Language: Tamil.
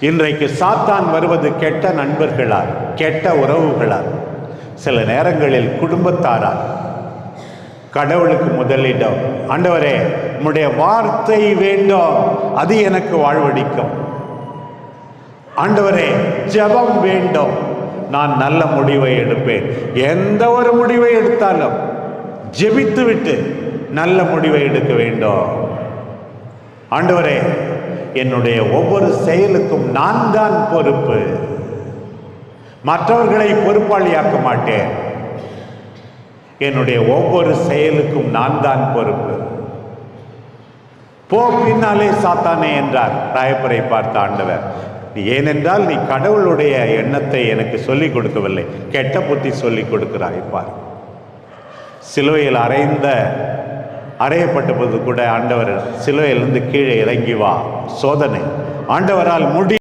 இன்றைக்கு சாத்தான் வருவது கெட்ட நண்பர்களால் கெட்ட உறவுகளால் சில நேரங்களில் குடும்பத்தாரால் கடவுளுக்கு முதலிடம். ஆண்டவரே உம்முடைய வார்த்தை வேண்டும். அது எனக்கு வாழ்வடிக்கும். ஆண்டவரே ஜெபம் வேண்டும். நான் நல்ல முடிவை எடுப்பேன். எந்த ஒரு முடிவை எடுத்தாலும் ஜெபித்து விட்டு நல்ல முடிவை எடுக்க வேண்டும். ஆண்டவரே என்னுடைய ஒவ்வொரு செயலுக்கும் நான் தான் பொறுப்பு. மற்றவர்களை பொறுப்பாளியாக்க மாட்டேன். என்னுடைய ஒவ்வொரு செயலுக்கும் நான் தான் பொறுப்பு. போ பின்னாலே சாத்தானே என்றார் ராயப்பரை பார்த்த ஆண்டவர். ஏனென்றால் நீ கடவுளுடைய எண்ணத்தை எனக்கு சொல்லிக் கொடுக்கவில்லை. கெட்ட புத்தி சொல்லிக் கொடுக்கிறாய் பார். சிலுவையில் அறைந்த அறையப்பட்ட போது கூட ஆண்டவர் சிலுவையிலிருந்து கீழே இறங்கி வா. சோதனை. ஆண்டவரால் முடி